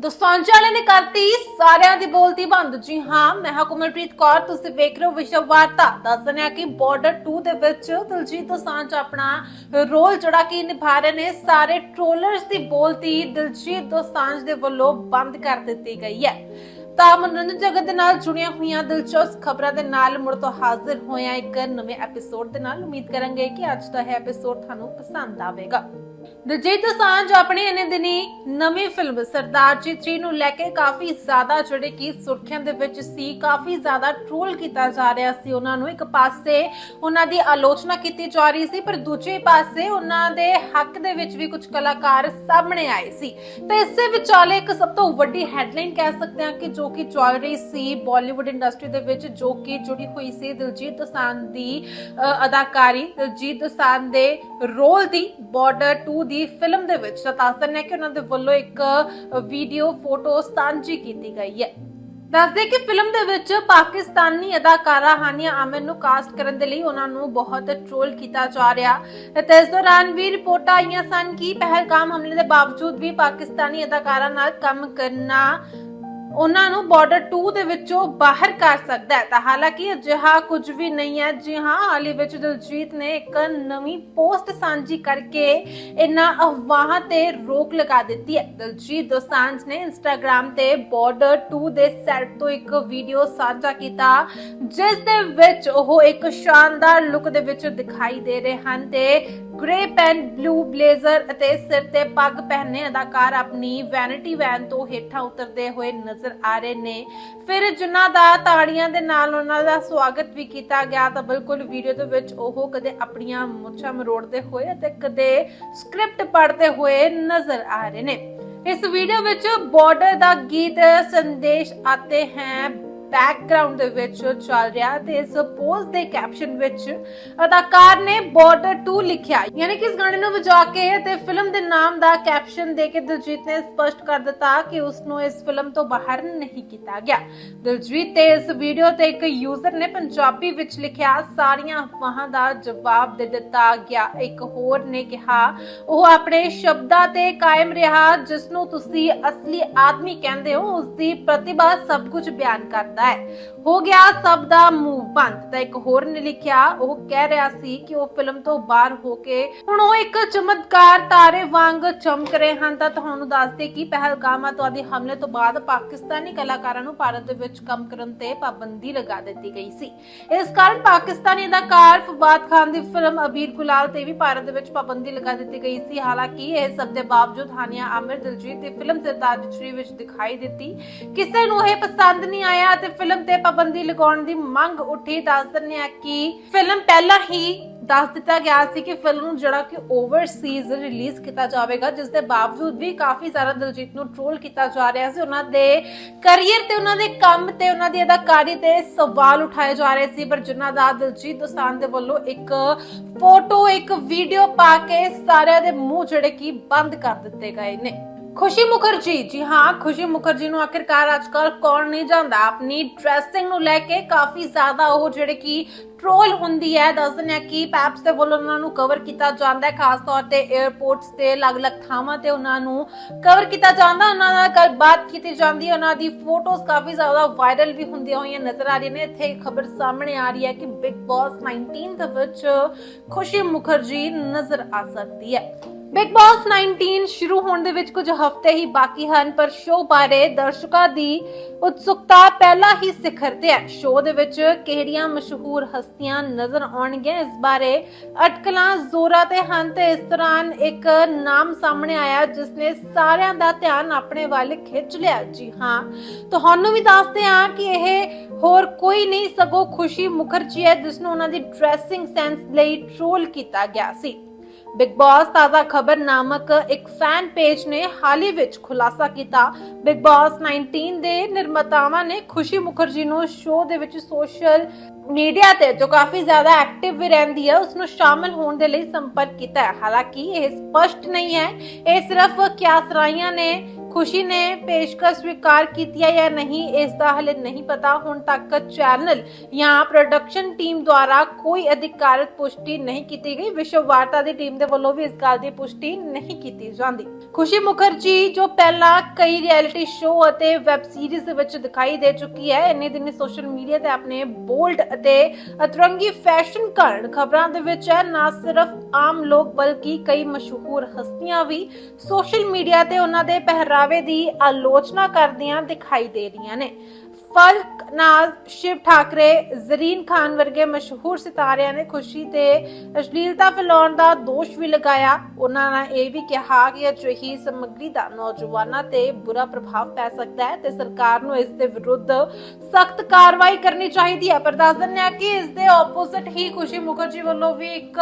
ਦੋਸਤਾਂਚਾ ਵਾਲੇ ਨੇ ਕਰਤੀ, ਸਾਰਿਆਂ ਦੀ ਬੋਲਤੀ ਬੰਦ। ਜੀ ਹਾਂ, ਮੈਂ ਹਾਂ ਕੁਮਲਪ੍ਰੀਤ ਕੌਰ, ਤੁਸੀਂ ਵੇਖ ਰਹੇ ਹੋ ਵਿਸ਼ਵ ਵਾਰਤਾ। ਦੱਸਣਿਆ ਕਿ ਬਾਰਡਰ 2 ਦੇ ਵਿੱਚ ਦਿਲਜੀਤ ਦੋਸਾਂਝ ਆਪਣਾ ਰੋਲ ਜਿਹੜਾ ਕਿ ਨਿਭਾ ਰਹੇ ਨੇ, ਸਾਰੇ ਟ੍ਰੋਲਰਸ ਦੀ ਬੋਲਤੀ ਦਿਲਜੀਤ ਦੋਸਾਂਝ ਦੇ ਵੱਲੋਂ ਬੰਦ ਕਰ ਦਿੱਤੀ ਗਈ ਹੈ। ਤਾਂ ਮਨੋਰੰਜਨ ਜਗਤ ਦੇ ਨਾਲ ਜੁੜੀਆਂ ਹੋਈਆਂ ਦਿਲਚਸਪ ਖਬਰਾਂ ਦੇ ਨਾਲ ਮੁੜ ਤੋਂ ਹਾਜ਼ਰ ਹੋਇਆ ਇੱਕ ਨਵੇਂ ਐਪੀਸੋਡ ਦੇ ਨਾਲ ਉਮੀਦ ਕਰਾਂਗੇ ਕਿ ਅੱਜ ਦਾ ਇਹ ਐਪੀਸੋਡ ਤੁਹਾਨੂੰ ਪਸੰਦ ਆਵੇਗਾ। ਦਿਲਜੀਤ ਦੋਸਾਂਝ ਆਪਣੀ ਇਹਨੇ ਦਿਨੀ ਨਵੀਂ ਫਿਲਮ ਸਰਦਾਰ ਜੀ 3 ਨੂੰ ਲੈ ਕੇ ਕਾਫੀ ਜ਼ਿਆਦਾ ਜਿਹੜੇ ਕਿ ਸੁਰਖੀਆਂ ਦੇ ਵਿੱਚ ਸੀ, ਕਾਫੀ ਜ਼ਿਆਦਾ ਟ੍ਰੋਲ ਕੀਤਾ ਜਾ ਰਿਹਾ ਸੀ। ਉਹਨਾਂ ਨੂੰ ਇੱਕ ਪਾਸੇ ਉਹਨਾਂ ਦੀ ਆਲੋਚਨਾ ਕੀਤੀ ਜਾ ਰਹੀ ਸੀ, ਪਰ ਦੂਜੇ ਪਾਸੇ ਉਹਨਾਂ ਦੇ ਹੱਕ ਦੇ ਵਿੱਚ ਵੀ ਕੁਝ ਕਲਾਕਾਰ ਸਾਹਮਣੇ ਆਏ ਸੀ। ਤੇ ਇਸੇ ਵਿਚਾਲੇ ਇੱਕ ਸਭ ਤੋਂ ਵੱਡੀ ਹੈਡਲਾਈਨ ਕਹਿ ਸਕਦੇ ਹਾਂ ਕਿ ਜੋ ਕਿ ਚੱਲ ਰਹੀ ਸੀ ਬਾਲੀਵੁੱਡ ਇੰਡਸਟਰੀ ਦੇ ਵਿੱਚ, ਜੋ ਕਿ ਜੁੜੀ ਹੋਈ ਸੀ ਦਿਲਜੀਤ ਦੋਸਾਂਝ ਦੀ ਅਦਾਕਾਰੀ ਦਿਲਜੀਤ ਦੋਸਾਂਝ ਦੇ ਰੋਲ ਦੀ ਬਾਰਡਰ 2 ਦੀ ਫਿਲਮ ਦੇ ਵਿੱਚ। ਤਾਂ ਨੇ ਕਿ ਉਹਨਾਂ ਦੇ ਵੱਲੋਂ ਇੱਕ ਵੀਡੀਓ ਫੋਟੋ ਸਾਂਝੀ ਕੀਤੀ ਗਈ ਹੈ। ਦੱਸਦੇ ਕਿ ਫਿਲਮ ਦੇ ਵਿੱਚ ਪਾਕਿਸਤਾਨੀ ਅਦਾਕਾਰਾ ਹਾਨੀਆ ਆਮਿਰ ਨੂੰ ਕਾਸਟ ਕਰਨ ਦੇ ਲਈ ਉਹਨਾਂ ਨੂੰ ਬਹੁਤ ਟ੍ਰੋਲ ਕੀਤਾ ਜਾ ਰਿਹਾ। ਤੇ ਇਸ ਦੌਰਾਨ ਵੀ ਰਿਪੋਰਟਾਂ ਆਈਆਂ ਸਨ ਕਿ ਪਹਿਲਗਾਮ ਹਮਲੇ ਦੇ ਬਾਵਜੂਦ ਵੀ ਪਾਕਿਸਤਾਨੀ ਅਦਾਕਾਰਾ ਨਾਲ ਕੰਮ ਕਰਨਾ ਉਹਨਾਂ ਨੂੰ ਬਾਰਡਰ 2 ਦੇ ਵਿੱਚੋਂ ਬਾਹਰ ਕਰ ਸਕਦਾ ਹੈ। ਤਾਂ ਹਾਲਾਂਕਿ ਅਜਿਹਾ ਕੁਝ ਵੀ ਨਹੀਂ ਹੈ। ਜੀ ਹਾਂ, ਹਾਲ ਵਿੱਚ ਦਿਲਜੀਤ ਨੇ ਇੱਕ ਨਵੀਂ ਪੋਸਟ ਸਾਂਝੀ ਕਰਕੇ ਇਹਨਾਂ ਅਫਵਾਹਾਂ ਤੇ ਰੋਕ ਲਗਾ ਦਿੱਤੀ ਹੈ। ਦਿਲਜੀਤ ਦੋਸਾਂਝ ਨੇ ਇੰਸਟਾਗ੍ਰam ਤੇ ਬਾਰਡਰ 2 ਦੇ ਸੈਟ ਤੋਂ ਇੱਕ ਵੀਡੀਓ ਸਾਂਝਾ ਕੀਤਾ, ਜਿਸ ਦੇ ਵਿੱਚ ਉਹ ਇੱਕ ਸ਼ਾਨਦਾਰ ਲੁੱਕ ਦੇ ਵਿੱਚ ਦਿਖਾਈ ਦੇ ਰਹੇ ਹਨ ਤੇ ਗ੍ਰੇ ਪੈਨ ਬਲੂ ਬਲੇਜ਼ਰ ਅਤੇ ਸਿਰ ਤੇ ਪੱਗ ਪਹਿਨੇ ਅਦਾਕਾਰ ਆਪਣੀ ਵੈਨਿਟੀ ਵੈਨ ਤੋਂ ਹੇਠਾਂ ਉਤਰਦੇ ਹੋਏ ਨਜ਼ਰ ਆ ਰਹੇ ਨੇ। ਫਿਰ ਜਿਨ੍ਹਾਂ ਦਾ ਤਾੜੀਆਂ ਦੇ ਨਾਲ ਉਹਨਾਂ ਦਾ ਸਵਾਗਤ ਵੀ ਕੀਤਾ ਗਿਆ ਤਾਂ ਬਿਲਕੁਲ ਵੀਡੀਓ ਦੇ ਵਿੱਚ ਉਹ ਕਦੇ ਆਪਣੀਆਂ ਮੁੱਛਾਂ ਮਰੋੜਦੇ ਹੋਏ ਅਤੇ ਕਦੇ ਸਕ੍ਰਿਪਟ ਪੜ੍ਹਦੇ ਹੋਏ ਨਜ਼ਰ ਆ ਰਹੇ ਨੇ। ਇਸ ਵੀਡੀਓ ਵਿੱਚ ਬਾਰਡਰ ਦਾ ਗੀਤ, ਸੰਦੇਸ਼ ਆਤੇ ਹੈ। ਬੈਕਗ੍ਰਾਉਂਡ ਦੇ ਵਿੱਚ ਚੱਲ ਰਿਹਾ ਤੇ ਇਸ ਪੋਸਟ ਦੇ ਕੈਪਸ਼ਨ ਵਿੱਚ ਅਦਾਕਾਰ ਨੇ ਬਾਰਡਰ 2 ਲਿਖਿਆ। ਯਾਨੀ ਕਿ ਇਸ ਗਾਣੇ ਨੂੰ ਵਜਾ ਕੇ ਤੇ ਫਿਲਮ ਦੇ ਨਾਮ ਦਾ ਕੈਪਸ਼ਨ ਦੇ ਕੇ ਦਿਲਜੀਤ ਨੇ ਸਪਸ਼ਟ ਕਰ ਦਿੱਤਾ ਕਿ ਉਸ ਨੂੰ ਇਸ ਫਿਲਮ ਤੋਂ ਬਾਹਰ ਨਹੀਂ ਕੀਤਾ ਗਿਆ। ਦਿਲਜੀਤ ਤੇ ਇਸ ਵੀਡੀਓ ਤੇ ਇੱਕ ਯੂਜ਼ਰ ਨੇ ਪੰਜਾਬੀ ਵਿੱਚ ਲਿਖਿਆ, ਸਾਰੀਆਂ ਅਫਵਾਹਾਂ ਦਾ ਜਵਾਬ ਦੇ ਦਿੱਤਾ ਗਿਆ। ਇੱਕ ਹੋਰ ਨੇ ਕਿਹਾ, ਉਹ ਆਪਣੇ ਸ਼ਬਦਾਂ ਤੇ ਕਾਇਮ ਰਿਹਾ ਜਿਸ ਨੂੰ ਤੁਸੀਂ ਅਸਲੀ ਆਦਮੀ ਕਹਿੰਦੇ ਹੋ। ਉਸ ਦੀ ਪ੍ਰਤਿਭਾ ਸਭ ਕੁਝ ਬਿਆਨ ਕਰਦਾ ਹੈ। ਹੋ ਗਿਆ ਸਭ ਦਾ ਮੂੰਹ ਬੰਦ ਤਾਂ ਇੱਕ ਹੋਰ ਨੇ ਲਿਖਿਆ, ਉਹ ਕਹਿ ਰਿਹਾ ਸੀ ਕਿ ਉਹ ਫਿਲਮ ਤੋਂ ਬਾਹਰ ਹੋ ਕੇ ਹੁਣ ਉਹ ਇੱਕ ਚਮਤਕਾਰ ਤਾਰੇ ਵਾਂਗ ਚਮਕ ਰਹੇ ਹਨ। ਤਾਂ ਤੁਹਾਨੂੰ ਦੱਸਦੇ ਕਿ ਪਹਿਲਗਾਮ ਆਤਵਾਦੀ ਹਮਲੇ ਤੋਂ ਬਾਅਦ ਪਾਕਿਸਤਾਨੀ ਕਲਾਕਾਰਾਂ ਨੂੰ ਭਾਰਤ ਦੇ ਵਿੱਚ ਕੰਮ ਕਰਨ ਤੇ ਪਾਬੰਦੀ ਲਗਾ ਦਿੱਤੀ ਗਈ ਸੀ। ਇਸ ਕਾਰਨ ਪਾਕਿਸਤਾਨੀ ਅਦਾਕਾਰ ਫਵਾਦ ਖਾਨ ਦੀ ਫਿਲਮ ਅਬੀਰ ਗੁਲਾਲ ਤੇ ਵੀ ਭਾਰਤ ਦੇ ਵਿੱਚ ਪਾਬੰਦੀ ਲਗਾ ਦਿੱਤੀ ਗਈ ਸੀ। ਹਾਲਾਂਕਿ ਇਹ ਸਭ ਦੇ ਬਾਵਜੂਦ ਹਾਨੀਆ ਆਮਿਰ ਦਿਲਜੀਤ ਦੀ ਫਿਲਮ ਸਰਦਾਰ ਜੀ ਵਿੱਚ ਦਿਖਾਈ ਦਿੱਤੀ। ਕਿਸੇ ਨੂੰ ਇਹ ਪਸੰਦ ਨਹੀਂ ਆਇਆ ਤੇ ਫਿਲਮ ਤੇ ਪਾਬੰਦੀ ਲਗਾਉਣ ਦੀ ਮੰਗ ਉੱਠੀ, ਦੱਸ ਦਿੰਦੇ ਆ ਕਿ ਫਿਲਮ ਪਹਿਲਾਂ ਹੀ ਦੱਸ ਦਿੱਤਾ ਗਿਆ ਸੀ ਕਿ ਫਿਲਮ ਨੂੰ ਜਿਹੜਾ ਕਿ ਓਵਰਸੀਜ਼ ਰਿਲੀਜ਼ ਕੀਤਾ ਜਾਵੇਗਾ, ਜਿਸ ਦੇ ਬਾਵਜੂਦ ਵੀ ਕਾਫੀ ਜ਼ਿਆਦਾ ਦਿਲਜੀਤ ਨੂੰ ਟ੍ਰੋਲ ਕੀਤਾ ਜਾ ਰਿਹਾ ਸੀ। ਉਹਨਾਂ ਦੇ ਕੈਰੀਅਰ ਤੇ, ਉਹਨਾਂ ਦੇ ਕੰਮ ਤੇ, ਉਹਨਾਂ ਦੀ ਅਦਾਕਾਰੀ ਤੇ ਸਵਾਲ ਉਠਾਏ ਜਾ ਰਹੇ ਸੀ, ਪਰ ਜਿਨ੍ਹਾਂ ਦਾ ਦਿਲਜੀਤ ਦੋਸਾਂਝ ਦੇ ਵੱਲੋਂ ਇੱਕ ਫੋਟੋ ਇੱਕ ਵੀਡੀਓ ਪਾ ਕੇ ਸਾਰਿਆਂ ਦੇ ਮੂੰਹ ਜਿਹੜੇ ਕਿ ਬੰਦ ਕਰ ਦਿੱਤੇ ਗਏ ਨੇ। ਖੁਸ਼ੀ ਮੁਖਰਜੀ, ਜੀ ਹਾਂ, ਖੁਸ਼ੀ ਮੁਖਰਜੀ ਨੂੰ ਆਖਿਰਕਾਰ ਅੱਜਕੱਲ ਕੌਣ ਨਹੀਂ ਜਾਂਦਾ। ਆਪਣੀ ਡਰੈਸਿੰਗ ਨੂੰ ਲੈ ਕੇ ਕਾਫੀ ਜ਼ਿਆਦਾ ਉਹ ਜਿਹੜੇ ਕਿ ਟ੍ਰੋਲ ਹੁੰਦੀ ਹੈ, ਦੱਸਦੇ ਆ ਕਿ ਪੈਪਸ ਦੇ ਵੱਲੋਂ ਉਹਨਾਂ ਨੂੰ ਕਵਰ ਕੀਤਾ ਜਾਂਦਾ ਹੈ। ਖਾਸ ਤੌਰ ਤੇ 에ਅਰਪੋਰਟਸ ਤੇ ਅਲੱਗ-ਅਲੱਗ ਥਾਵਾਂ ਤੇ ਉਹਨਾਂ ਨੂੰ ਕਵਰ ਕੀਤਾ ਜਾਂਦਾ। ਉਹਨਾਂ ਨਾਲ ਗੱਲਬਾਤ ਕੀਤੀ ਜਾਂਦੀ ਹੈ। ਉਹਨਾਂ ਦੀ ਫੋਟੋਜ਼ ਕਾਫੀ ਜ਼ਿਆਦਾ ਵਾਇਰਲ ਵੀ ਹੁੰਦੀਆਂ ਹੋਈਆਂ ਨਜ਼ਰ ਆ ਰਹੀਆਂ ਨੇ। ਇੱਥੇ ਖਬਰ ਸਾਹਮਣੇ ਆ ਰਹੀ ਹੈ ਕਿ ਬਿਗ ਬਾਸ 19 ਦੇ ਵਿੱਚ ਖੁਸ਼ੀ ਮੁਖਰਜੀ ਨਜ਼ਰ ਆ ਸਕਦੀ ਹੈ। ਬਿਗ ਬਾਸ 19 ਸ਼ੁਰੂ ਹੋਣ ਦੇ ਵਿੱਚ ਕੁਝ ਹਫ਼ਤੇ ਹੀ ਬਾਕੀ ਹਨ, ਪਰ ਸ਼ੋਅ ਬਾਰੇ ਦਰਸ਼ਕਾਂ ਦੀ ਉਤਸੁਕਤਾ ਪਹਿਲਾਂ ਹੀ ਸਿਖਰ ਤੇ ਹੈ। ਸ਼ੋਅ ਦੇ ਵਿੱਚ ਕਿਹੜੀਆਂ ਮਸ਼ਹੂਰ ਹਸਤੀਆਂ ਨਜ਼ਰ ਆਉਣਗੀਆਂ? ਇਸ ਬਾਰੇ ਅਟਕਲਾਂ ਜ਼ੋਰਾਂ ਤੇ ਹਨ ਤੇ ਇਸ ਦੌਰਾਨ ਇੱਕ ਨਾਮ ਸਾਹਮਣੇ ਆਇਆ ਜਿਸ ਨੇ ਸਾਰਿਆਂ ਦਾ ਧਿਆਨ ਆਪਣੇ ਵੱਲ ਖਿੱਚ ਲਿਆ। ਜੀ ਹਾਂ, ਤੁਹਾਨੂੰ ਵੀ ਦੱਸਦੇ ਹਾਂ ਕਿ ਇਹ ਹੋਰ ਕੋਈ ਨਹੀਂ, ਸਗੋਂ ਖੁਸ਼ੀ ਮੁਖਰਜੀ ਹੈ ਜਿਸ ਨੂੰ ਉਹਨਾਂ ਦੀ ਡਰੈਸਿੰਗ ਸੈਂਸ ਲਈ ਟ੍ਰੋਲ ਕੀਤਾ ਗਿਆ ਸੀ। ਬਿਗ ਬਾਸ ਤਾਜ਼ਾ ਖਬਰ ਨਾਮਕ ਇੱਕ ਫੈਨ ਪੇਜ ਨੇ ਹਾਲ ਹੀ ਵਿੱਚ ਖੁਲਾਸਾ ਕੀਤਾ। ਬਿਗ ਬਾਸ 19 ਦੇ ਨਿਰਮਾਤਾਵਾਂ ਨੇ ਖੁਸ਼ੀ ਮੁਖਰਜੀ ਨੂੰ ਸ਼ੋਅ ਦੇ ਵਿੱਚ ਸੋਸ਼ਲ ਮੀਡੀਆ ਤੇ, ਜੋ ਕਾਫੀ ਜ਼ਿਆਦਾ ਐਕਟਿਵ ਵੀ ਰਹਿੰਦੀ ਹੈ ਉਸ ਨੂੰ ਸ਼ਾਮਲ ਹੋਣ ਦੇ ਲਈ ਸੰਪਰਕ ਕੀਤਾ ਹੈ। ਹਾਲਾਂਕਿ ਇਹ ਸਪਸ਼ਟ ਨਹੀਂ ਹੈ। ਇਹ ਸਿਰਫ ਕਿਆਸਰਾਈਆਂ ਨੇ ਖੁਸ਼ੀ ਨੇ ਪੇਸ਼ਕਸ਼ ਸਵੀਕਾਰ ਕੀਤੀ ਹੈ ਜਾਂ ਨਹੀਂ, ਇਸ ਦਾ ਹਲੇ ਨਹੀਂ ਪਤਾ। ਹੁਣ ਤੱਕ ਚੈਨਲ ਜਾਂ ਪ੍ਰੋਡਕਸ਼ਨ ਟੀਮ ਦੁਆਰਾ ਕੋਈ ਅਧਿਕਾਰਤ ਪੁਸ਼ਟੀ ਨਹੀਂ ਕੀਤੀ ਗਈ। ਵਿਸ਼ਵ ਵਾਰਤਾ ਦੀ ਟੀਮ ਦੇ ਵੱਲੋਂ ਵੀ ਇਸ ਗੱਲ ਦੀ ਪੁਸ਼ਟੀ ਨਹੀਂ ਕੀਤੀ ਜਾਂਦੀ। ਖੁਸ਼ੀ ਮੁਖਰਜੀ, ਜੋ ਪਹਿਲਾਂ ਕਈ ਰਿਐਲਿਟੀ ਸ਼ੋਅ ਅਤੇ ਵੈਬ ਸੀਰੀਜ਼ ਦੇ ਵਿੱਚ ਦਿਖਾਈ ਦੇ ਚੁੱਕੀ ਹੈ, ਇੰਨੇ ਦਿਨ ਸੋਸ਼ਲ ਮੀਡੀਆ ਤੇ ਆਪਣੇ ਬੋਲਡ ਅਤੇ ਅਤਰੰਗੀ ਫੈਸ਼ਨ ਕਾਰਨ ਖਬਰਾਂ ਦੇ ਵਿੱਚ ਹੈ। ਨਾ ਸਿਰਫ ਆਮ ਲੋਕ, ਬਲਕਿ ਕਈ ਮਸ਼ਹੂਰ ਹਸਤੀਆਂ ਵੀ ਸੋਸ਼ਲ ਮੀਡੀਆ ਤੇ ਉਹਨਾਂ ਦੇ ਪਹਿਰਾ ਪਹਿਰਾਵੇ ਦੀ ਆਲੋਚਨਾ ਕਰਦੀਆਂ ਦਿਖਾਈ ਦੇ ਰਹੀਆਂ ਨੇ। ਫਲਕ ਨਾਜ਼ ਸ਼ਿਵ ਠਾਕਰੇ ਜ਼ਰੀਨ ਖਾਨ ਵਰਗੇ ਮਸ਼ਹੂਰ ਸਿਤਾਰਿਆਂ ਨੇ ਖੁਸ਼ੀ ਤੇ ਅਸ਼ਲੀਲਤਾ ਫੈਲਾਉਣ ਦਾ ਦੋਸ਼ ਵੀ ਲਗਾਇਆ। ਉਹਨਾਂ ਨੇ ਇਹ ਵੀ ਕਿਹਾ ਕਿ ਅਜਿਹੀ ਸਮੱਗਰੀ ਦਾ ਨੌਜਵਾਨਾਂ ਤੇ ਬੁਰਾ ਪ੍ਰਭਾਵ ਪੈ ਸਕਦਾ ਹੈ ਤੇ ਸਰਕਾਰ ਨੂੰ ਇਸ ਦੇ ਵਿਰੁੱਧ ਸਖਤ ਕਾਰਵਾਈ ਕਰਨੀ ਚਾਹੀਦੀ ਹੈ। ਪਰ ਦੱਸ ਦਿੰਦੇ ਆ ਕਿ ਇਸ ਦੇ ਆਪੋਜ਼ਿਟ ਹੀ ਖੁਸ਼ੀ ਮੁਖਰਜੀ ਵੱਲੋਂ ਵੀ ਇੱਕ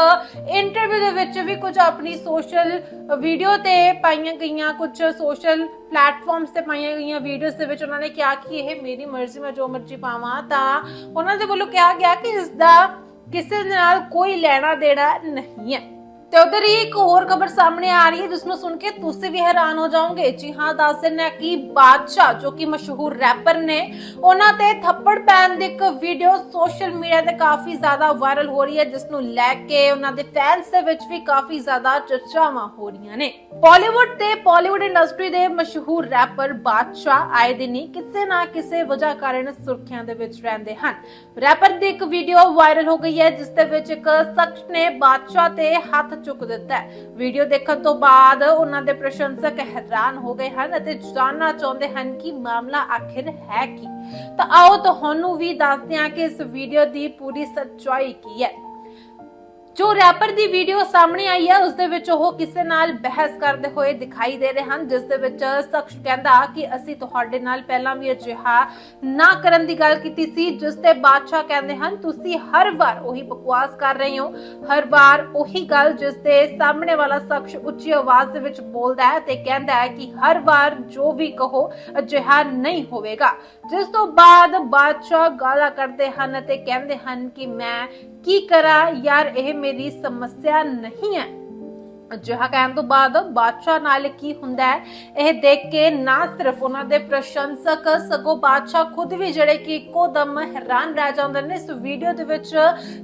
ਇੰਟਰਵਿਊ ਦੇ ਵਿੱਚ ਵੀ ਕੁਝ ਆਪਣੀ ਸੋਸ਼ਲ ਵੀਡੀਓ ਤੇ ਪਾਈਆਂ ਗਈਆਂ ਕੁਝ ਸੋਸ਼ਲ ਪਲੇਟਫਾਰਮਸ ਤੇ ਪਾਈਆਂ ਗਈਆਂ ਵੀਡੀਓਜ਼ ਦੇ ਵਿੱਚ ਉਹਨਾਂ ਨੇ ਕਿਹਾ ਕਿ ਇਹ ਮੇਰੀ ਮਰਜ਼ੀ, ਮੈਂ ਜੋ ਮਰਜ਼ੀ ਪਾਵਾਂ, ਤਾਂ ਉਹਨਾਂ ਦੇ ਵੱਲੋਂ ਕਿਹਾ ਗਿਆ ਕਿ ਇਸ ਦਾ ਕਿਸੇ ਨਾਲ ਕੋਈ ਲੈਣਾ ਦੇਣਾ ਨਹੀਂ ਹੈ। ਤੇ ਉਧਰ ਹੀ ਇੱਕ ਹੋਰ ਖਬਰ ਸਾਹਮਣੇ ਆ ਰਹੀ ਹੈ ਜਿਸ ਨੂੰ ਸੁਣ ਕੇ ਤੁਸੀਂ ਵੀ ਹੈਰਾਨ ਹੋ ਜਾਓਗੇ। ਜੀ ਹਾਂ, ਦੱਸ ਦਿੰਨਾ ਕਿ ਬਾਦਸ਼ਾਹ, ਜੋ ਕਿ ਮਸ਼ਹੂਰ ਰੈਪਰ ਨੇ, ਉਹਨਾਂ ਤੇ ਥੱਪੜ ਪੈਣ ਦੀ ਇੱਕ ਵੀਡੀਓ ਸੋਸ਼ਲ ਮੀਡੀਆ ਤੇ ਕਾਫੀ ਜ਼ਿਆਦਾ ਵਾਇਰਲ ਹੋ ਰਹੀ ਹੈ ਜਿਸ ਨੂੰ ਲੈ ਕੇ ਉਹਨਾਂ ਦੇ ਫੈਨਸ ਦੇ ਵਿੱਚ ਵੀ ਕਾਫੀ ਜ਼ਿਆਦਾ ਚਰਚਾਵਾਂ ਹੋ ਰਹੀਆਂ ਨੇ। ਬਾਲੀਵੁੱਡ ਤੇ ਬਾਲੀਵੁੱਡ ਇੰਡਸਟਰੀ ਦੇ ਮਸ਼ਹੂਰ ਰੈਪਰ ਬਾਦਸ਼ਾਹ ਆਏ ਦਿਨ ਹੀ ਕਿਸੇ ਨਾ ਕਿਸੇ ਵਜ੍ਹਾ ਕਾਰਨ ਸੁਰਖੀਆਂ ਦੇ ਵਿੱਚ ਰਹਿੰਦੇ ਹਨ। ਰੈਪਰ ਦੀ ਇੱਕ ਵੀਡੀਓ ਵਾਇਰਲ ਹੋ ਗਈ ਹੈ, ਜਿਸ ਦੇ ਵਿੱਚ ਇੱਕ ਸ਼ਖਸ ਨੇ ਬਾਦਸ਼ਾਹ ਤੇ ਹੱਥ ਚੁੱਕ ਦਿੱਤਾ ਹੈ। ਵੀਡੀਓ ਦੇਖਣ ਤੋਂ ਬਾਅਦ ਉਹਨਾਂ ਦੇ ਪ੍ਰਸ਼ੰਸਕ ਹੈਰਾਨ ਹੋ ਗਏ ਹਨ ਅਤੇ ਜਾਣਨਾ ਚਾਹੁੰਦੇ ਹਨ ਕਿ ਮਾਮਲਾ ਆਖਿਰ ਹੈ ਕੀ। ਤਾਂ ਆਓ ਤੁਹਾਨੂੰ ਵੀ ਦੱਸਦੇ ਹਾਂ ਕਿ ਇਸ ਵੀਡੀਓ ਦੀ ਪੂਰੀ ਸੱਚਾਈ ਕੀ ਹੈ। ਜੋ ਰੈਪਰ ਦੀ ਵੀਡੀਓ ਸਾਹਮਣੇ ਆਈ ਹੈ ਉਸ ਦੇ ਵਿੱਚ ਉਹ ਕਿਸੇ ਨਾਲ ਬਹਿਸ ਕਰਦੇ ਹੋਏ ਦਿਖਾਈ ਦੇ ਰਹੇ ਹਨ, ਜਿਸ ਦੇ ਵਿੱਚ ਸ਼ਖਸ ਕਹਿੰਦਾ ਕਿ ਅਸੀਂ ਤੁਹਾਡੇ ਨਾਲ ਪਹਿਲਾਂ ਵੀ ਅਜਿਹਾ ਨਾ ਕਰਨ ਦੀ ਗੱਲ ਕੀਤੀ ਸੀ, ਜਿਸ ਤੇ ਬਾਦਸ਼ਾਹ ਕਹਿੰਦੇ ਹਨ, ਤੁਸੀਂ ਹਰ ਵਾਰ ਉਹੀ ਬਕਵਾਸ ਕਰ ਰਹੇ ਹੋ, ਹਰ ਵਾਰ ਉਹੀ ਗੱਲ ਜਿਸ ਦੇ ਸਾਹਮਣੇ ਵਾਲਾ ਸ਼ਖਸ ਉੱਚੀ ਆਵਾਜ਼ ਦੇ ਵਿੱਚ ਬੋਲਦਾ ਹੈ ਤੇ ਕਹਿੰਦਾ ਹੈ ਕਿ ਹਰ ਵਾਰ ਜੋ ਵੀ ਕਹੋ, ਅਜਿਹਾ ਨਹੀਂ ਹੋਵੇਗਾ। ਜਿਸ ਤੋਂ ਬਾਅਦ ਬਾਦਸ਼ਾਹ ਗਾਲਾਂ ਕਰਦੇ ਹਨ ਅਤੇ ਕਹਿੰਦੇ ਹਨ ਕਿ ਮੈਂ ਕੀ ਕਰਾਂ? ਯਾਰ, ਇਹ ਮੇਰੀ ਸਮੱਸਿਆ ਨਹੀਂ ਹੈ। ਅਜਿਹਾ ਕਹਿਣ ਤੋਂ ਬਾਅਦ ਬਾਦਸ਼ਾਹ ਨਾਲ ਕੀ ਹੁੰਦਾ ਹੈ? ਇਹ ਦੇਖ ਕੇ ਨਾ ਸਿਰਫ ਉਹਨਾਂ ਦੇ ਪ੍ਰਸ਼ੰਸਕ, ਸਗੋਂ ਬਾਦਸ਼ਾਹ ਖੁਦ ਵੀ ਜਿਹੜੇ ਕਿ ਇੱਕੋ ਦਮ ਹੈਰਾਨ ਰਹਿ ਜਾਂਦੇ ਨੇ। ਇਸ ਵੀਡੀਓ ਦੇ ਵਿੱਚ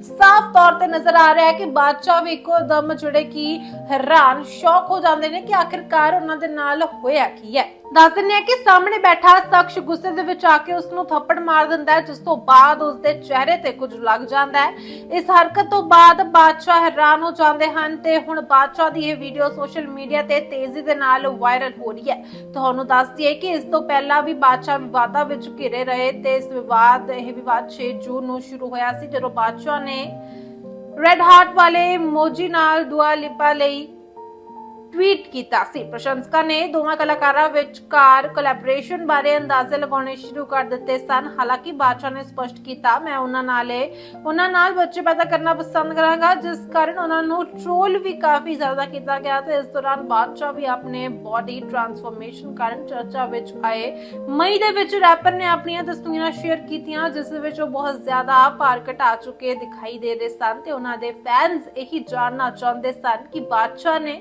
ਸਾਫ਼ ਤੌਰ ਤੇ ਨਜ਼ਰ ਆ ਰਿਹਾ ਹੈ ਕਿ ਬਾਦਸ਼ਾਹ ਵੀ ਇੱਕੋ ਦਮ ਜਿਹੜੇ ਕਿ ਹੈਰਾਨ ਸ਼ੌਕ ਹੋ ਜਾਂਦੇ ਨੇ ਕਿ ਆਖਿਰਕਾਰ ਉਹਨਾਂ ਦੇ ਨਾਲ ਹੋਇਆ ਕੀ ਹੈ। ਦੱਸ ਦਿੰਦੇ ਆ ਕਿ ਸਾਹਮਣੇ ਬੈਠਾ ਸ਼ਖਸ ਗੁੱਸੇ ਦੇ ਵਿੱਚ ਆ ਕੇ ਉਸ ਨੂੰ ਥੱਪੜ ਮਾਰ ਦਿੰਦਾ ਹੈ, ਜਿਸ ਤੋਂ ਬਾਅਦ ਉਸ ਦੇ ਚਿਹਰੇ ਤੇ ਕੁਝ ਲੱਗ ਜਾਂਦਾ ਹੈ। ਇਸ ਹਰਕਤ ਤੋਂ ਬਾਅਦ ਬਾਦਸ਼ਾਹ ਹੈਰਾਨ ਹੋ ਜਾਂਦੇ ਹਨ ਤੇ ਹੁਣ ਬਾਦਸ਼ਾਹ ਦੀ ਇਹ ਵੀਡੀਓ ਸੋਸ਼ਲ ਮੀਡੀਆ ਤੇ ਤੇਜ਼ੀ ਦੇ ਨਾਲ ਵਾਇਰਲ ਹੋ ਰਹੀ ਹੈ। ਤੁਹਾਨੂੰ ਦੱਸ ਦਈਏ ਕਿ ਇਸ ਤੋਂ ਪਹਿਲਾਂ ਵੀ ਬਾਦਸ਼ਾਹ ਵਿਵਾਦਾਂ ਵਿੱਚ ਘਿਰੇ ਰਹੇ ਤੇ ਇਸ ਵਿਵਾਦ, ਇਹ ਵਿਵਾਦ 6 ਜੂਨ ਨੂੰ ਸ਼ੁਰੂ ਹੋਇਆ ਸੀ, ਜਦੋਂ ਬਾਦਸ਼ਾਹ ਨੇ ਰੈਡ ਹਾਰਟ ਵਾਲੇ ਮੋਜੀ ਨਾਲ ਦੁਆ ਲਿਪਾ ਲਈ। ਟਵੀਟ ਕੀਤਾ ਸੀ। ਪ੍ਰਸ਼ੰਸਕਾਂ ਨੇ ਦੋਵਾਂ ਕਲਾਕਾਰਾਂ ਵਿਚਕਾਰ ਕੋਲੈਬੋਰੇਸ਼ਨ ਬਾਰੇ ਅੰਦਾਜ਼ੇ ਲਗਾਉਣੇ ਸ਼ੁਰੂ ਕਰ ਦਿੱਤੇ ਸਨ। ਹਾਲਾਂਕਿ ਬਾਦਸ਼ਾਹ ਨੇ ਸਪਸ਼ਟ ਕੀਤਾ, ਮੈਂ ਉਹਨਾਂ ਨਾਲੇ ਉਹਨਾਂ ਨਾਲ ਬੱਚੇ ਪੈਦਾ ਕਰਨਾ ਪਸੰਦ ਕਰਾਂਗਾ, ਜਿਸ ਕਾਰਨ ਉਹਨਾਂ ਨੂੰ ਟ੍ਰੋਲ ਵੀ ਕਾਫੀ ਜ਼ਿਆਦਾ ਕੀਤਾ ਗਿਆ ਤੇ ਇਸ ਦੌਰਾਨ ਬਾਦਸ਼ਾਹ ਵੀ ਆਪਣੇ ਬਾਡੀ ਟਰਾਂਸਫਰਮੇਸ਼ਨ ਕਾਰਨ ਚਰਚਾ ਵਿੱਚ ਆਏ। ਮਈ ਦੇ ਵਿੱਚ ਰੈਪਰ ਨੇ ਆਪਣੀਆਂ ਤਸਵੀਰਾਂ ਸ਼ੇਅਰ ਕੀਤੀਆਂ, ਜਿਸ ਦੇ ਵਿੱਚ ਉਹ ਬਹੁਤ ਜ਼ਿਆਦਾ ਭਾਰ ਘਟਾ ਚੁੱਕੇ ਦਿਖਾਈ ਦੇ ਰਹੇ ਸਨ ਤੇ ਉਹਨਾਂ ਦੇ ਫੈਨਸ ਇਹੀ ਜਾਣਨਾ ਚਾਹੁੰਦੇ ਸਨ ਕਿ ਬਾਦਸ਼ਾਹ ਨੇ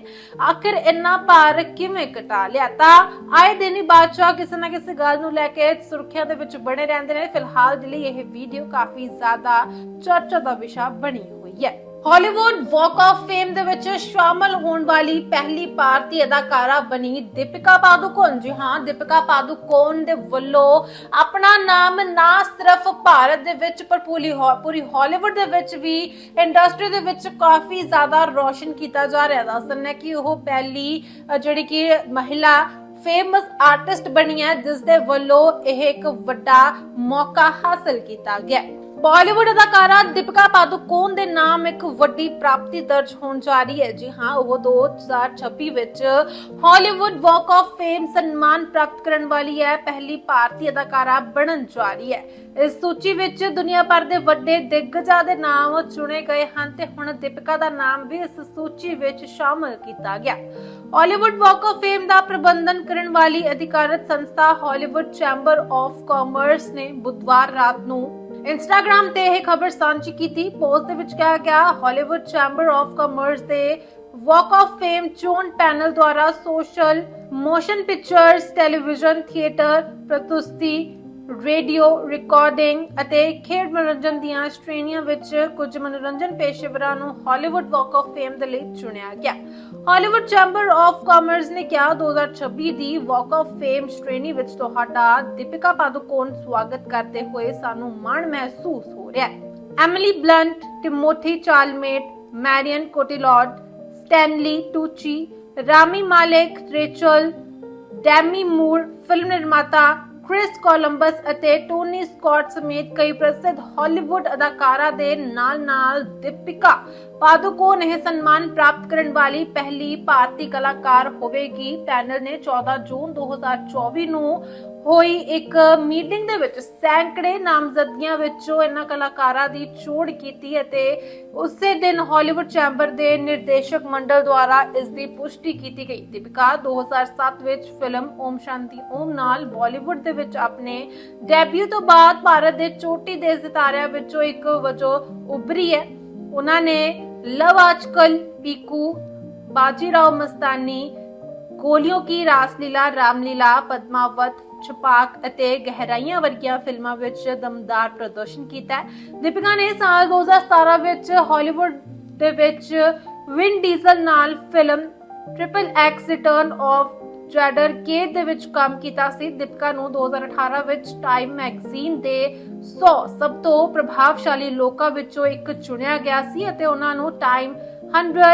ਆਖਿਰ ਇੰਨਾ ਭਾਰ ਕਿਵੇਂ ਘਟਾ ਲਿਆ? ਤਾਂ ਆਏ ਦਿਨ ਹੀ ਬਾਦਸ਼ਾਹ ਕਿਸੇ ਨਾ ਕਿਸੇ ਗੱਲ ਨੂੰ ਲੈ ਕੇ ਸੁਰੱਖਿਆ ਦੇ ਵਿੱਚ ਬਣੇ ਰਹਿੰਦੇ ਨੇ। ਫਿਲਹਾਲ ਦੇ ਲਈ ਇਹ ਵੀਡੀਓ ਕਾਫੀ ਜ਼ਿਆਦਾ ਚਰਚਾ ਦਾ ਵਿਸ਼ਾ ਬਣੀ ਹਾਲੀਵੁੱਡ ਵਾਕ ਆਫ ਫੇਮ ਦੇ ਵਿੱਚ ਸ਼ਾਮਲ ਹੋਣ ਵਾਲੀ ਪਹਿਲੀ ਭਾਰਤੀ ਅਦਾਕਾਰਾ ਬਣੀ ਦੀਪਿਕਾ ਪਾਦੂਕੋਨ ਜੀ ਹਾਂ, ਦੀਪਿਕਾ ਪਾਦੂਕੋਨ ਦੇ ਵੱਲੋਂ ਆਪਣਾ ਨਾਮ ਨਾ ਸਿਰਫ ਭਾਰਤ ਦੇ ਵਿੱਚ, ਪਰ ਪੂਰੀ ਪੂਰੀ ਹਾਲੀਵੁੱਡ ਦੇ ਵਿੱਚ ਵੀ ਇੰਡਸਟਰੀ ਦੇ ਵਿੱਚ ਕਾਫੀ ਜ਼ਿਆਦਾ ਰੋਸ਼ਨ ਕੀਤਾ ਜਾ ਰਿਹਾ। ਦੱਸਣ ਹੈ ਕਿ ਉਹ ਪਹਿਲੀ ਜਿਹੜੀ ਕਿ ਮਹਿਲਾ ਫੇਮਸ ਆਰਟਿਸਟ ਬਣੀ ਹੈ ਜਿਸ ਦੇ ਵੱਲੋਂ ਇਹ ਇੱਕ ਵੱਡਾ ਮੌਕਾ ਹਾਸਲ ਕੀਤਾ ਗਿਆ। ਬਾਲੀਵੁੱਡ ਅਦਾਕਾਰਾ ਦੀਪਿਕਾ ਪਾਦੂਕੋਨ ਦੇ ਨਾਮ ਇੱਕ ਵੱਡੀ ਪ੍ਰਾਪਤੀ ਦਰਜ ਹੋਣ ਜਾ ਰਹੀ ਹੈ। ਜੀ ਹਾਂ, ਉਹ 2026 ਵਿੱਚ ਹਾਲੀਵੁੱਡ ਵਾਕ ਆਫ ਫੇਮ ਸਨਮਾਨ ਪ੍ਰਾਪਤ ਕਰਨ ਵਾਲੀ ਹੈ। ਪਹਿਲੀ ਭਾਰਤੀ ਅਦਾਕਾਰਾ ਬਣਨ ਜਾ ਰਹੀ ਹੈ। ਇਸ ਸੂਚੀ ਵਿੱਚ ਦੁਨੀਆ ਭਰ ਦੇ ਵੱਡੇ ਦਿੱਗਜਾਂ ਦੇ ਨਾਮ ਚੁਣੇ ਗਏ ਹਨ ਤੇ ਹੁਣ ਦੀਪਿਕਾ ਦਾ ਨਾਮ ਵੀ ਇਸ ਸੂਚੀ ਵਿੱਚ ਸ਼ਾਮਲ ਕੀਤਾ ਗਿਆ। ਹਾਲੀਵੁੱਡ ਵਾਕ ਆਫ ਫੇਮ ਦਾ ਪ੍ਰਬੰਧਨ ਕਰਨ ਵਾਲੀ ਅਧਿਕਾਰਤ ਸੰਸਥਾ ਹਾਲੀਵੁੱਡ ਚੈਂਬਰ ਆਫ ਕਾਮਰਸ ਨੇ ਬੁੱਧਵਾਰ ਰਾਤ ਨੂੰ ਇੰਸਟਾਗ੍ਰam ਤੇ ਇਹ ਖਬਰ ਸਾਂਝੀ ਕੀਤੀ। ਪੋਸਟ ਦੇ ਵਿੱਚ ਕਿਹਾ ਗਿਆ ਹਾਲੀਵੁੱਡ ਚੈਂਬਰ ਆਫ ਕਾਮਰਸ ਦੇ ਵਾਕ ਆਫ ਫੇਮ ਚੋਣ ਪੈਨਲ ਦੁਆਰਾ social motion pictures television theatre ਪ੍ਰਤੁਸਤੀ radio recording ਅਤੇ ਖੇਡ ਮਨੋਰੰਜਨ ਦੀਆਂ ਸ਼੍ਰੇਣੀਆਂ ਵਿੱਚ ਕੁਝ ਮਨੋਰੰਜਨ ਪੇਸ਼ੇਵਰਾਂ ਨੂੰ ਹਾਲੀਵੁੱਡ ਵਾਕ ਆਫ ਫੇਮ ਦੇ ਲਈ ਚੁਣਿਆ ਗਿਆ। ਹਾਲੀਵੁੱਡ ਚੈਂਬਰ ਆਫ ਕਾਮਰਸ ਨੇ ਕਿਹਾ 2026 ਦੀ ਵਾਕ ਆਫ ਫੇਮ ਸ਼੍ਰੇਣੀ ਵਿੱਚ ਤੁਹਾਡਾ ਦੀਪਿਕਾ ਪਾਦੁਕੋਣ ਸਵਾਗਤ ਕਰਦੇ ਹੋਏ ਸਾਨੂੰ ਮਾਣ ਮਹਿਸੂਸ ਹੋ ਰਿਹਾ ਹੈ। Emily Blunt, Timothee Chalamet, Marion Cotillard Stanley Tucci, Rami Malek, Rachel, Demi Moore, film ਨਿਰਮਾਤਾ ਕ੍ਰਿਸ ਕੋਲੰਬਸ ਅਤੇ ਟੋਨੀ ਸਕਾਟ ਸਮੇਤ ਕਈ ਪ੍ਰਸਿੱਧ ਹਾਲੀਵੁੱਡ ਅਦਾਕਾਰਾਂ ਦੇ ਨਾਲ-ਨਾਲ ਦੀਪਿਕਾ ਪਾਦੁਕੋਣ ਇਹ ਸਨਮਾਨ ਪ੍ਰਾਪਤ ਕਰਨ ਵਾਲੀ ਪਹਿਲੀ ਭਾਰਤੀ ਕਲਾਕਾਰ ਹੋਵੇਗੀ। ਪੈਨਲ ਨੇ 14 ਜੂਨ 2024 ਨੂੰ ਹੋਈ ਇੱਕ ਮੀਟਿੰਗ ਦੇ ਵਿੱਚ ਸੈਂਕੜੇ ਨਾਮਜ਼ਦਗੀਆਂ ਵਿੱਚੋਂ ਇਹਨਾਂ ਕਲਾਕਾਰਾਂ ਦੀ ਚੋਣ ਕੀਤੀ ਅਤੇ ਉਸੇ ਦਿਨ ਹਾਲੀਵੁੱਡ ਚੈਂਬਰ ਦੇ ਨਿਰਦੇਸ਼ਕ ਮੰਡਲ ਦੁਆਰਾ ਇਸ ਦੀ ਪੁਸ਼ਟੀ ਕੀਤੀ ਗਈ। ਦੀਪਿਕਾ 2007 ਵਿੱਚ ਫਿਲਮ ਓਮ ਸ਼ਾਂਤੀ, ਓਮ ਨਾਲ ਬਾਲੀਵੁੱਡ ਦੇ ਵਿੱਚ ਆਪਣੇ ਡੈਬਿਊ ਤੋਂ ਬਾਅਦ ਭਾਰਤ ਦੇ ਚੋਟੀ ਦੇ ਸਿਤਾਰਿਆਂ ਵਿੱਚੋਂ ਇੱਕ ਵਜੋਂ ਉਭਰੀ ਹੈ। ਉਹਨਾਂ ਨੇ ਲਵ ਆਜਕਲ, ਪੀਕੂ, ਬਾਜੀਰਾਓ ਮਸਤਾਨੀ ਗੋਲੀਆਂ ਕੀ ਰਾਸਲੀਲਾ, ਰਾਮਲੀਲਾ, ਪਦਮਾਵਤ, ਛਪਾਕ ਅਤੇ ਗਹਿਰਾਈਆਂ ਵਰਗੀਆਂ ਫਿਲਮਾਂ ਵਿੱਚ ਦਮਦਾਰ ਪ੍ਰਦਰਸ਼ਨ ਕੀਤਾ ਹੈ। ਦੀਪਿਕਾ ਨੇ ਸਾਲ 2017 ਵਿੱਚ ਹਾਲੀਵੁੱਡ ਦੇ ਵਿੱਚ ਵਿਨ ਡੀਜ਼ਲ ਨਾਲ film triple X return of Xander Cage ਦੇ ਵਿੱਚ ਕੰਮ ਕੀਤਾ ਸੀ। ਦੀਪਿਕਾ ਨੂੰ 2018 ਵਿੱਚ ਟਾਈਮ ਮੈਗਜ਼ੀਨ ਦੇ 100 ਸਭ ਤੋਂ ਪ੍ਰਭਾਵਸ਼ਾਲੀ ਲੋਕਾਂ ਵਿੱਚੋਂ ਇੱਕ ਚੁਣਿਆ ਗਿਆ ਸੀ ਅਤੇ ਉਹਨਾਂ ਨੂੰ ਟਾਈਮ 100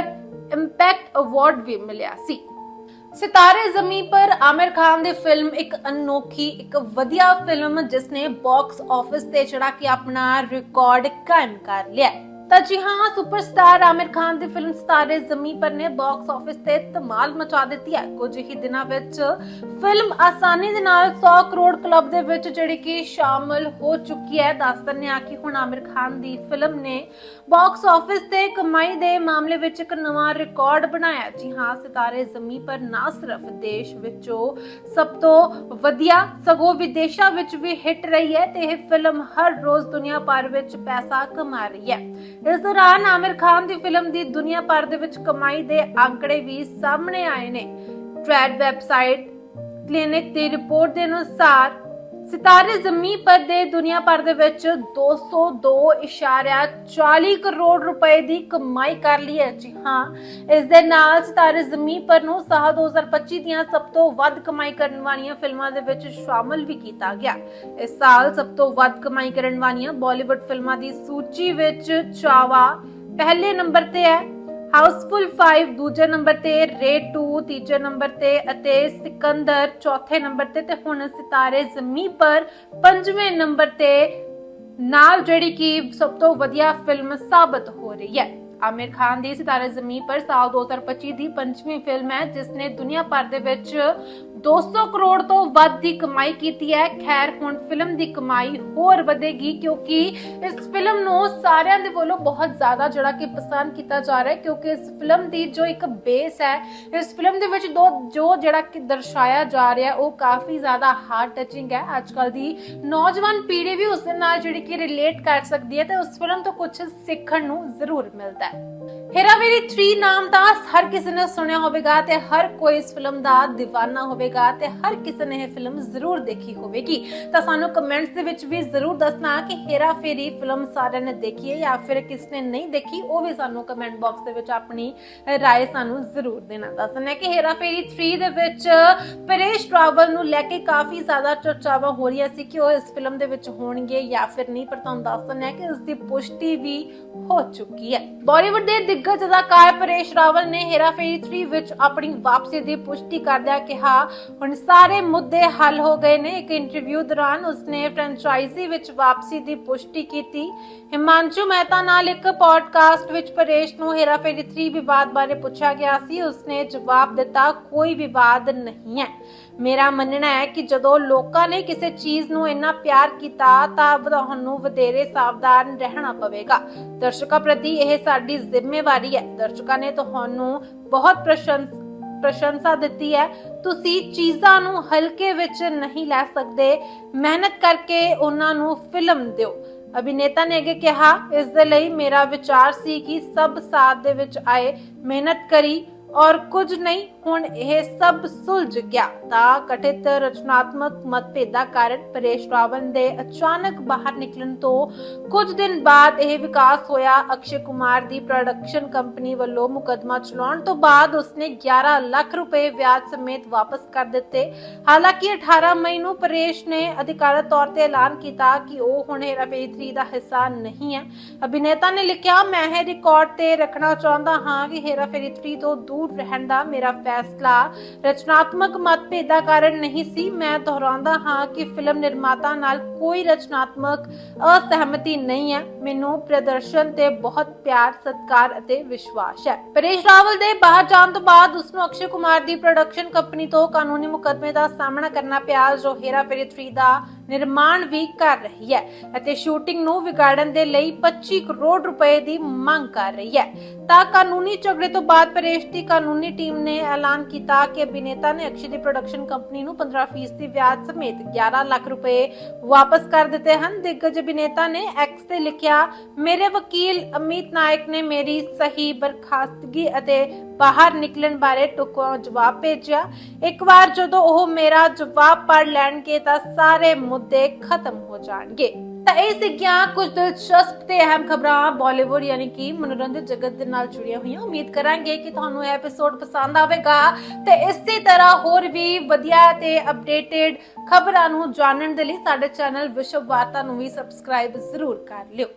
ਇੰਪੈਕਟ ਅਵਾਰਡ ਵੀ ਮਿਲਿਆ ਸੀ। ਸਿਤਾਰੇ ਜ਼ਮੀਨ ਪਰ ਆਮਿਰ ਖਾਨ ਦੀ ਫਿਲਮ ਇੱਕ ਅਨੋਖੀ ਇੱਕ ਵਧੀਆ ਫਿਲਮ ਜਿਸ ਨੇ ਬਾਕਸ ਆਫਿਸ ਤੇ ਚੜਾ ਕੇ ਆਪਣਾ ਰਿਕਾਰਡ ਕਾਇਮ ਕਰ ਲਿਆ ਤਾਂ ਜੀ ਹਾਂ ਸੁਪਰਸਟਾਰ ਆਮਿਰ ਖਾਨ ਦੀ ਫਿਲਮ ਸਿਤਾਰੇ ਜ਼ਮੀਨ ਪਰ ਨੇ ਬਾਕਸ ਆਫਿਸ ਤੇ ਧਮਾਲ ਮਚਾ ਦਿੱਤੀ ਹੈ। ਕੁਝ ਹੀ ਦਿਨਾਂ ਵਿੱਚ ਫਿਲਮ ਆਸਾਨੀ ਦੇ ਨਾਲ 100 ਕਰੋੜ ਕਲੱਬ ਦੇ ਵਿੱਚ ਜਿਹੜੀ ਕਿ ਸ਼ਾਮਲ ਹੋ ਚੁੱਕੀ ਹੈ। ਦੱਸ ਦਿੰਦੇ ਆ ਕਿ ਹੁਣ ਆਮਿਰ ਖਾਨ ਦੀ ਫਿਲਮ ਨੇ ਬਾਕਸ ਆਫਿਸ ਤੇ ਕਮਾਈ ਦੇ ਮਾਮਲੇ ਵਿੱਚ ਇੱਕ ਨਵਾਂ ਰਿਕਾਰਡ ਬਣਾਇਆ। ਜੀ ਹਾਂ, ਸਿਤਾਰੇ ਜ਼ਮੀਨ ਪਰ ਨਾ ਸਿਰਫ ਦੇਸ਼ ਵਿੱਚੋਂ ਸਭ ਤੋਂ ਵਧੀਆ, ਸਗੋਂ ਵਿਦੇਸ਼ਾਂ ਵਿੱਚ ਵੀ ਹਿੱਟ ਰਹੀ ਹੈ ਤੇ ਇਹ ਫਿਲਮ ਹਰ ਰੋਜ਼ ਦੁਨੀਆ ਭਰ ਵਿੱਚ ਪੈਸਾ ਕਮਾ ਰਹੀ ਹੈ। ਇਸ ਦੌਰਾਨ ਆਮਿਰ ਖਾਨ ਦੀ ਫਿਲਮ ਦੀ ਦੁਨੀਆ ਭਰ ਦੇ ਵਿੱਚ ਕਮਾਈ ਦੇ ਅੰਕੜੇ ਵੀ ਸਾਹਮਣੇ ਆਏ ਨੇ। ਟ੍ਰੈਡ ਵੈਬਸਾਈਟ ਕਲੀਨਿਕ ਦੀ ਰਿਪੋਰਟ ਦੇ ਅਨੁਸਾਰ ਸਿਤਾਰੇ ਜ਼ਮੀਨ ਪਰ ਦੇ ਦੁਨੀਆ ਭਰ ਦੇ ਵਿੱਚ 202.40 ਕਰੋੜ ਰੁਪਏ ਦੀ ਕਮਾਈ ਕਰ ਲਈ ਹੈ ਜੀ ਹਾਂ ਇਸ ਦੇ ਨਾਲ ਸਿਤਾਰੇ ਜ਼ਮੀਨ ਪਰ ਨੂੰ ਸਾਲ 2025 ਦੀਆਂ ਸਭ ਤੋਂ ਵੱਧ ਕਮਾਈ ਕਰਨ ਵਾਲੀਆਂ ਫਿਲਮਾਂ ਦੇ ਵਿੱਚ ਸ਼ਾਮਲ ਵੀ ਕੀਤਾ ਗਿਆ ਇਸ ਸਾਲ ਸਭ ਤੋਂ ਵੱਧ ਕਮਾਈ ਕਰਨ ਵਾਲੀਆਂ ਬਾਲੀਵੁੱਡ ਫਿਲਮਾਂ ਦੀ ਸੂਚੀ ਵਿੱਚ ਚਾਵਾ ਪਹਿਲੇ ਨੰਬਰ ਤੇ ਹੈ ਹਾਊਸਫੁਲ 5 ਦੂਜੇ ਨੰਬਰ ਤੇ ਰੇਡ 2 ਤੀਜੇ ਨੰਬਰ ਤੇ ਅਤੇ ਸਿਕੰਦਰ ਚੌਥੇ ਨੰਬਰ ਤੇ ਤੇ ਹੁਣ ਸਿਤਾਰੇ ਜ਼ਮੀਨ ਪਰ ਪੰਜਵੇਂ ਨੰਬਰ ਤੇ ਨਾਲ ਜਿਹੜੀ ਕਿ ਸਭ ਤੋਂ ਵਧੀਆ ਫਿਲਮ ਸਾਬਤ ਹੋ ਰਹੀ ਹੈ। ਆਮਿਰ ਖਾਨ ਦੀ ਸਿਤਾਰੇ ਜ਼ਮੀਨ ਪਰ ਸਾਲ 2025 ਦੀ ਪੰਜਵੀਂ ਫਿਲਮ ਹੈ ਜਿਸ ਨੇ ਦੁਨੀਆ ਭਰ ਦੇ ਵਿੱਚ 200 ਕਰੋੜ ਤੋਂ ਵੱਧ ਦੀ ਕਮਾਈ ਕੀਤੀ ਹੈ ਖੈਰ ਹੁਣ ਫਿਲਮ ਦੀ ਕਮਾਈ ਹੋਰ ਵਧੇਗੀ ਕਿਉਂਕਿ ਇਸ ਫਿਲਮ ਨੂੰ ਸਾਰਿਆਂ ਦੇ ਵੱਲੋਂ ਬਹੁਤ ਜ਼ਿਆਦਾ ਜਿਹੜਾ ਕਿ ਪਸੰਦ ਕੀਤਾ ਜਾ ਰਿਹਾ ਹੈ ਕਿਉਂਕਿ ਇਸ ਫਿਲਮ ਦੀ ਜੋ ਇੱਕ ਬੇਸ ਹੈ ਇਸ ਫਿਲਮ ਦੇ ਵਿੱਚ ਦੋ ਜੋ ਜਿਹੜਾ ਕਿ ਦਰਸਾਇਆ ਜਾ ਰਿਹਾ ਉਹ ਕਾਫੀ ਜ਼ਿਆਦਾ ਹਾਰਟ ਟਚਿੰਗ ਹੈ ਅੱਜ ਕੱਲ ਦੀ ਨੌਜਵਾਨ ਪੀੜ੍ਹੀ ਵੀ ਉਸ ਦੇ ਨਾਲ ਜਿਹੜੀ ਕਿ ਰਿਲੇਟ ਕਰ ਸਕਦੀ ਹੈ ਤੇ ਉਸ ਫਿਲਮ ਤੋਂ ਕੁਝ ਸਿੱਖਣ ਨੂੰ ਜ਼ਰੂਰ ਮਿਲਦਾ ਹੈ that. ਹੇਰਾਫੇਰੀ 3 ਨਾਮ ਦਾ ਹਰ ਕਿਸੇ ਨੇ ਸੁਣਿਆ ਹੋਵੇਗਾ ਤੇ ਹਰ ਕੋਈ ਇਸ ਫਿਲਮ ਦਾ دیਵਾਨਾ ਹੋਵੇਗਾ ਤੇ ਹਰ ਕਿਸੇ ਨੇ ਇਹ ਫਿਲਮ ਜ਼ਰੂਰ ਦੇਖੀ ਹੋਵੇਗੀ। ਤਾਂ ਸਾਨੂੰ ਕਮੈਂਟਸ ਦੇ ਵਿੱਚ ਵੀ ਜ਼ਰੂਰ ਦੱਸਣਾ ਕਿ ਹੇਰਾਫੇਰੀ ਫਿਲਮ ਸਾਰਿਆਂ ਨੇ ਦੇਖੀ ਹੈ ਜਾਂ ਫਿਰ ਕਿਸ ਨੇ ਨਹੀਂ ਦੇਖੀ, ਉਹ ਵੀ ਸਾਨੂੰ ਕਮੈਂਟ ਬਾਕਸ ਦੇ ਵਿੱਚ ਆਪਣੀ ਰਾਏ ਸਾਨੂੰ ਜ਼ਰੂਰ ਦੇਣਾ। ਦੱਸਣਾ ਕਿ ਹੇਰਾਫੇਰੀ 3 ਦੇ ਵਿੱਚ ਪਰੇਸ਼ ਰਾਵਲ ਨੂੰ ਲੈ ਕੇ ਕਾਫੀ ਜ਼ਿਆਦਾ ਚਰਚਾਵਾਂ ਹੋ ਰਹੀਆਂ ਸੀ ਕਿ ਉਹ ਇਸ ਫਿਲਮ ਦੇ ਵਿੱਚ ਹੋਣਗੇ ਜਾਂ ਫਿਰ ਨਹੀਂ, ਪਰ ਤੁਹਾਨੂੰ ਦੱਸਣਾ ਹੈ ਕਿ ਉਸ ਦੀ ਪੁਸ਼ਟੀ ਵੀ ਹੋ ਚੁੱਕੀ ਹੈ। ਬਾਲੀਵੁੱਡ ਦੇ ਦਿੱਗਜ ਅਦਾਕਾਰ ਪਰੇਸ਼ ਰਾਵਲ ਨੇ ਹੇਰਾਫੇਰੀ 3 ਵਿੱਚ ਆਪਣੀ ਵਾਪਸੀ ਦੀ ਪੁਸ਼ਟੀ ਕਰਦਿਆਂ ਕਿਹਾ ਹੁਣ ਸਾਰੇ ਮੁੱਦੇ ਹੱਲ ਹੋ ਗਏ ਨੇ ਇੱਕ ਇੰਟਰਵਿਊ ਦੌਰਾਨ ਉਸਨੇ ਫਰੈਂਚਾਈਜ਼ੀ ਵਿੱਚ ਵਾਪਸੀ ਦੀ ਪੁਸ਼ਟੀ ਕੀਤੀ ਹਿਮਾਂਸ਼ੂ ਮਹਿਤਾ ਨਾਲ ਇੱਕ ਪੋਡਕਾਸਟ ਵਿੱਚ ਪਰੇਸ਼ ਨੂੰ ਹੇਰਾਫੇਰੀ 3 ਵਿਵਾਦ ਬਾਰੇ ਪੁੱਛਿਆ ਗਿਆ ਸੀ ਉਸਨੇ ਜਵਾਬ ਦਿੱਤਾ ਕੋਈ ਵਿਵਾਦ ਨਹੀਂ ਹੈ ਮੇਰਾ ਮੰਨਣਾ ਹੈ ਕਿ ਜਦੋਂ ਲੋਕਾਂ ਨੇ ਕਿਸੇ ਚੀਜ਼ ਨੂੰ ਇੰਨਾ ਪਿਆਰ ਕੀਤਾ, ਤਾਂ ਤੁਹਾਨੂੰ ਵਧੇਰੇ ਸਾਵਧਾਨ ਰਹਿਣਾ ਪਵੇਗਾ। ਦਰਸ਼ਕਾਂ ਪ੍ਰਤੀ ਇਹ ਸਾਡੀ ਜ਼ਿੰਮੇਵਾਰੀ ਹੈ। ਦਰਸ਼ਕਾਂ ਨੇ ਤੁਹਾਨੂੰ ਬਹੁਤ ਪ੍ਰਸ਼ੰਸ, ਪ੍ਰਸ਼ੰਸਾ ਦਿੱਤੀ ਹੈ। ਤੁਸੀਂ ਚੀਜ਼ਾਂ ਨੂੰ ਹਲਕੇ ਵਿੱਚ ਨਹੀਂ ਲੈ ਸਕਦੇ। ਮਿਹਨਤ ਕਰਕੇ ਉਹਨਾਂ ਨੂੰ ਫਿਲਮ ਦਿਓ। ਅਭਿਨੇਤਾ ਨੇ ਅੱਗੇ ਕਿਹਾ, ਇਸ ਦੇ ਲਈ ਮੇਰਾ ਵਿਚਾਰ ਸੀ ਕਿ ਸਭ ਸਾਥ ਦੇ ਵਿੱਚ ਆਏ, ਮਿਹਨਤ ਕਰੀ ਔਰ ਕੁਝ ਨਹੀਂ ਹੁਣ ਇਹ ਸਭ ਸੁਲਝ ਗਿਆ। ਤਾਂ ਕਠਿਤ ਰਚਨਾਤਮਕ ਮਤਭੇਦਾਂ ਕਾਰਨ ਪਰੇਸ਼ ਰਾਵਲ ਦੇ ਅਚਾਨਕ ਬਾਹਰ ਨਿਕਲਣ ਤੋਂ ਕੁਝ ਦਿਨ ਬਾਅਦ ਇਹ ਵਿਕਾਸ ਹੋਇਆ। ਅਕਸ਼ੇ ਕੁਮਾਰ ਦੀ ਪ੍ਰੋਡਕਸ਼ਨ ਕੰਪਨੀ ਵੱਲੋਂ ਮੁਕਦਮਾ ਚਲਾਉਣ ਤੋਂ ਬਾਅਦ ਉਸਨੇ 11 ਲੱਖ ਰੁਪਏ ਵਿਆਜ ਸਮੇਤ ਵਾਪਸ ਕਰ ਦਿੱਤੇ। ਹਾਲਾਂਕਿ 18 ਮਈ ਨੂੰ ਪਰੇਸ਼ ਨੇ ਅਧਿਕਾਰਤ ਤੌਰ ਤੇ ਐਲਾਨ ਕੀਤਾ ਕਿ ਉਹ ਹੁਣ ਹੇਰਾਫੇਰੀ 3 ਦਾ ਹਿੱਸਾ ਨਹੀਂ ਹੈ। ਅਭਿਨੇਤਾ ਨੇ ਲਿਖਿਆ, ਮੈਂ ਇਹ ਰਿਕਾਰਡ ਤੇ ਰੱਖਣਾ ਚਾਹੁੰਦਾ ਹਾਂ ਕਿ ਹੇਰਾਫੇਰੀ 3 ਤੋਂ ਦੂਰ ਰਹਿਣ ਦਾ ਮੇਰਾ ਫੈਸਲਾ ਫੈਸਲਾ। ਰਚਨਾਤਮਕ ਮਤਭੇਦਾਂ ਕਾਰਨ ਨਹੀਂ ਸੀ। ਮੈਂ ਦੁਹਰਾਉਂਦਾ ਹਾਂ ਕਿ ਫਿਲਮ ਨਿਰਮਾਤਾ ਨਾਲ ਕੋਈ ਰਚਨਾਤਮਕ ਅਸਹਿਮਤੀ ਨਹੀਂ ਹੈ। ਮੈਨੂੰ ਪ੍ਰਦਰਸ਼ਨ ਤੇ ਬਹੁਤ ਪਿਆਰ, ਸਤਿਕਾਰ ਅਤੇ ਵਿਸ਼ਵਾਸ ਹੈ। ਪਰੇਸ਼ ਰਾਵਲ ਦੇ ਬਾਹਰ ਜਾਣ ਤੋਂ ਬਾਅਦ ਉਸ ਨੂੰ ਅਕਸ਼ੇ ਕੁਮਾਰ ਦੀ ਪ੍ਰੋਡਕਸ਼ਨ ਕੰਪਨੀ ਤੋਂ ਕਾਨੂੰਨੀ ਮੁਕੱਦਮੇ ਦਾ ਸਾਹਮਣਾ ਕਰਨਾ ਪਿਆ। ਜੋ ਹੇਰਾਫੇਰੀ 3 ਦਾ ਨਿਰਮਾਣ ਵੀ ਕਰ ਰਹੀ ਹੈ ਅਤੇ ਸ਼ੂਟਿੰਗ ਨੂੰ ਵਿਗਾੜਨ ਦੇ ਲਈ 25 ਕਰੋੜ ਰੁਪਏ ਦੀ ਮੰਗ ਕਰ ਰਹੀ ਹੈ। ਤਾਂ ਕਾਨੂੰਨੀ ਝਗੜੇ ਤੋਂ ਬਾਅਦ ਪਰੇਸ਼ ਦੀ ਕਾਨੂੰਨੀ ਟੀਮ ਨੇ ਐਲਾਨ ਕੀਤਾ ਕਿ ਅਭਿਨੇਤਾ ਨੇ ਅਕਸ਼ੇ ਦੀ ਪ੍ਰੋਡਕਸ਼ਨ ਕੰਪਨੀ ਨੂੰ 15% ਵਿਆਜ ਸਮੇਤ 11 ਲੱਖ ਰੁਪਏ ਵਾਪਸ ਕਰ ਦਿੱਤੇ ਹਨ। ਦਿੱਗਜ ਅਭਿਨੇਤਾ ਨੇ ਐਕਸ ਤੇ ਲਿਖਿਆ, ਮੇਰੇ ਵਕੀਲ ਅਮਿਤ ਨਾਇਕ ਨੇ ਮੇਰੀ ਸਹੀ ਬਰਖਾਸਤਗੀ ਅਤੇ ਬਾਹਰ ਨਿਕਲਣ ਬਾਰੇ ਟੁਕਵਾ ਜਵਾਬ ਭੇਜਿਆ। ਇੱਕ ਵਾਰ ਜਦੋਂ ਉਹ ਮੇਰਾ ਜਵਾਬ ਪੜ ਲੈਣਗੇ ਤਾਂ ਸਾਰੇ ਮੁੱਦੇ ਖਤਮ ਹੋ ਜਾਣਗੇ। ਤਾਂ ਇਹ ਸੀਗੀਆਂ ਕੁਝ ਦਿਲਚਸਪ ਤੇ ਅਹਿਮ ਖਬਰਾਂ ਬਾਲੀਵੁੱਡ ਯਾਨੀ ਕਿ ਮਨੋਰੰਜਨ ਜਗਤ ਦੇ ਨਾਲ ਜੁੜੀਆਂ ਹੋਈਆਂ। ਉਮੀਦ ਕਰਾਂਗੇ ਕਿ ਤੁਹਾਨੂੰ ਇਹ ਐਪੀਸੋਡ ਪਸੰਦ ਆਵੇਗਾ। ਤੇ ਇਸੇ ਤਰ੍ਹਾਂ ਹੋਰ ਵੀ ਵਧੀਆ ਤੇ ਅਪਡੇਟਡ ਖਬਰਾਂ ਨੂੰ ਜਾਣਨ ਦੇ ਲਈ ਸਾਡੇ ਚੈਨਲ ਵਿਸ਼ਵ ਵਾਰਤਾ ਨੂੰ ਵੀ ਸਬਸਕ੍ਰਾਈਬ ਜ਼ਰੂਰ ਕਰ ਲਿਓ।